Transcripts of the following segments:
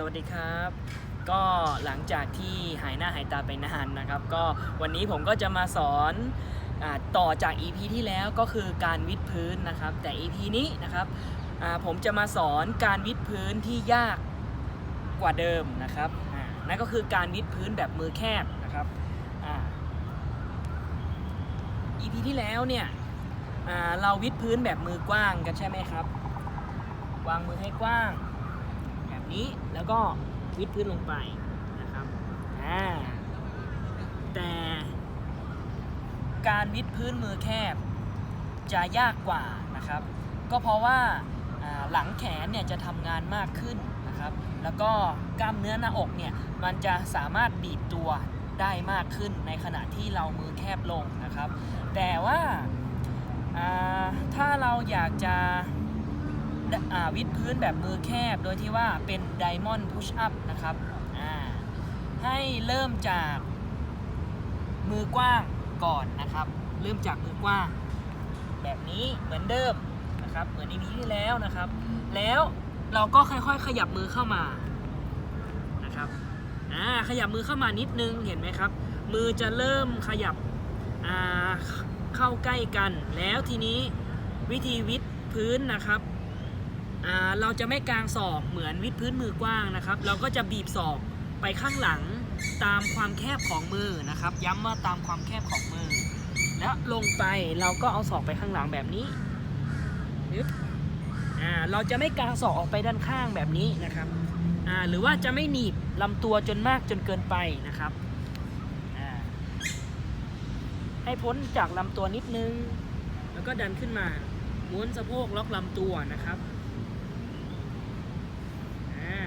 สวัสดีครับ ก็หลังจากที่หายหน้าหายตาไปนานนะครับ ก็วันนี้ผมก็จะมาสอนอต่อจาก EP ที่แล้วก็คือการวิดพื้นนะครับ แต่ EP นี้นะครับผมจะมาสอนการวิดพื้นที่ยากกว่าเดิมนะครับนั่นก็คือการวิดพื้นแบบมือแคบนะครับอ่า EP ที่แล้วเนี่ยเราวิดพื้นแบบมือกว้างกันใช่ไหมครับ วางมือให้กว้าง นี้ แล้วก็วิดพื้นลงไปนะครับอ่แต่การวิดพื้นมือแคบจะยากกว่านะครับ ก็เพราะว่าหลังแขนเนี่ยจะทำงานมากขึ้นนะครับ แล้วก็กล้ามเนื้อหน้าอกเนี่ยมันจะสามารถบีบตัวได้มากขึ้นในขณะที่เรามือแคบลงนะครับ แต่ว่าถ้าเราอยากจะ วิดพื้นแบบมือแคบ โดยที่ว่าเป็น Diamond Push Up นะครับให้เริ่มจากมือกว้างก่อนนะครับ เริ่มจากมือกว้าง แบบนี้เหมือนเดิมนะครับ เหมือนในนี้ที่แล้วนะครับ แล้วเราก็ค่อยๆ ขยับมือเข้ามานะครับอ่าขยับมือเข้ามานิดนึงเห็นไหมครับ มือจะเริ่มขยับอ่าเข้าใกล้กัน แล้วทีนี้วิธีวิดพื้นนะครับ เราจะไม่กางศอกเหมือนวิดพื้นมือกว้างนะครับ เราก็จะบีบศอกไปข้างหลังตามความแคบของมือนะครับ ย้ำว่าตามความแคบของมือ แล้วลงไปเราก็เอาศอกไปข้างหลังแบบนี้นึบอ่าเราจะไม่กางศอกออกไปด้านข้างแบบนี้นะครับหรือว่าจะไม่หนีบลำตัวจนมากจนเกินไปนะครับให้พ้นจากลำตัวนิดนึง แล้วก็ดันขึ้นมาม้วนสะโพกล็อกลำตัวนะครับ อ่า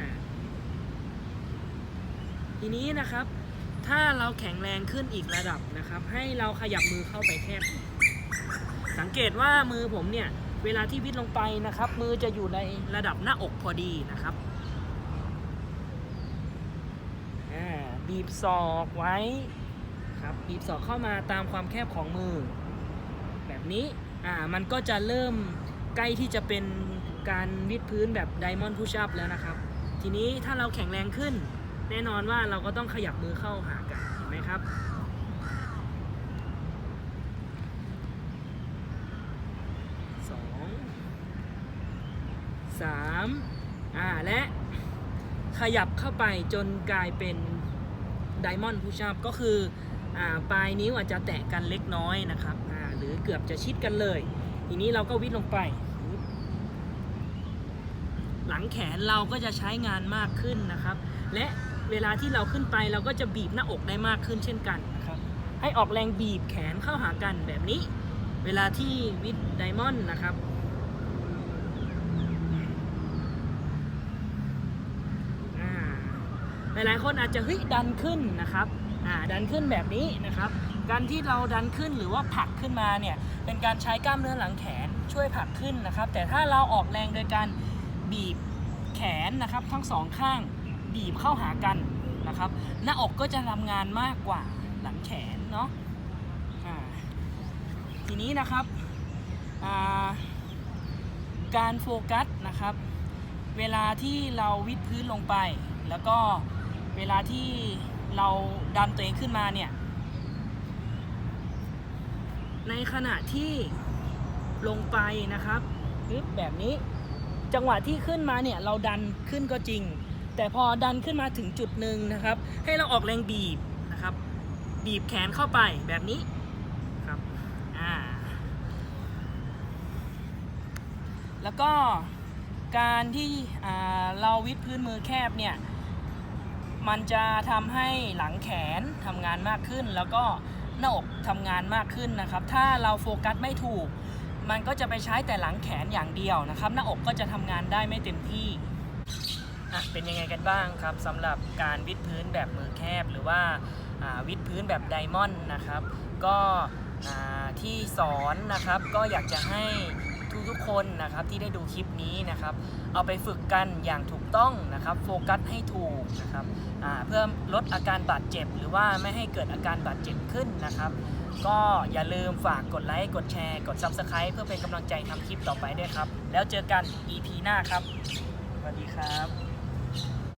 ทีนี้นะครับ ถ้าเราแข็งแรงขึ้นอีกระดับนะครับ ให้เราขยับมือเข้าไปแคบสังเกตว่ามือผมเนี่ยเวลาที่วิดลงไปนะครับ มือจะอยู่ในระดับหน้าอกพอดีนะครับบีบศอกไว้ครับบีบศอกเข้ามาตามความแคบของมือ แบบนี้อ่ามันก็จะเริ่มใกล้ที่จะเป็นการวิดพื้นแบบ Diamond Push Up แล้วนะครับ ทีนี้ถ้าเราแข็งแรงขึ้น แน่นอนว่าเราก็ต้องขยับมือเข้าหากันเห็นไหมครับ สอง สามอ่า และขยับเข้าไปจนกลายเป็น Diamond Push Up ก็คืออ่าปลายนิ้วอาจจะแตะกันเล็กน้อยนะครับอ่าหรือเกือบจะชิดกันเลย ทีนี้เราก็วิดลงไป หลังแขนเราก็จะใช้งานมากขึ้นนะครับ และ เวลาที่เราขึ้นไปเราก็จะบีบหน้าอกได้มากขึ้นเช่นกันนะครับ ให้ออกแรงบีบแขนเข้าหากันแบบนี้ เวลาที่วิดไดมอนด์นะครับอ่าหลายๆคนอาจจะเฮ้ยดันขึ้นนะครับอ่าดันขึ้นแบบนี้นะครับ การที่เราดันขึ้นหรือว่าผลักขึ้นมาเนี่ยเป็นการใช้กล้ามเนื้อหลังแขนช่วยผลักขึ้นนะครับ แต่ถ้าเราออกแรงโดยการบีบแขนนะครับทั้งสองข้าง บีบเข้าหากันนะครับ หน้าอกก็จะทำงานมากกว่าหลังแขนเนาะทีนี้นะครับการโฟกัสนะครับ เวลาที่เราวิดพื้นลงไป แล้วก็เวลาที่เราดันตัวเองขึ้นมาเนี่ย ในขณะที่ลงไปนะครับปึ๊บแบบนี้ จังหวะที่ขึ้นมาเนี่ย เราดันขึ้นก็จริง แต่พอดันขึ้นมาถึงจุดหนึ่งนะครับ ให้เราออกแรงบีบนะครับ บีบแขนเข้าไปแบบนี้ครับอ่าแล้วก็การที่เราวิดพื้นมือแคบเนี่ยมันจะทำให้หลังแขนทำงานมากขึ้น แล้วก็หน้าอกทำงานมากขึ้นนะครับ ถ้าเราโฟกัสไม่ถูก มันก็จะไปใช้แต่หลังแขนอย่างเดียวนะครับ หน้าอกก็จะทำงานได้ไม่เต็มที่ อะเป็นยังไงกันบ้างครับสำหรับการวิดพื้นแบบมือแคบหรือว่าอ่าวิดพื้นแบบไดมอนด์นะครับ ก็อ่าที่สอนนะครับก็อยากจะให้ทุกๆคนนะครับที่ได้ดูคลิปนี้นะครับ เอาไปฝึกกันอย่างถูกต้องนะครับ โฟกัสให้ถูกนะครับอ่าเพื่อลดอาการบาดเจ็บ หรือว่าไม่ให้เกิดอาการบาดเจ็บขึ้นนะครับ ก็อย่าลืมฝากกดไลค์กดแชร์ กด Subscribe เพื่อเป็นกำลังใจทำคลิปต่อไปด้วยครับ แล้วเจอกัน EP หน้าครับ สวัสดีครับ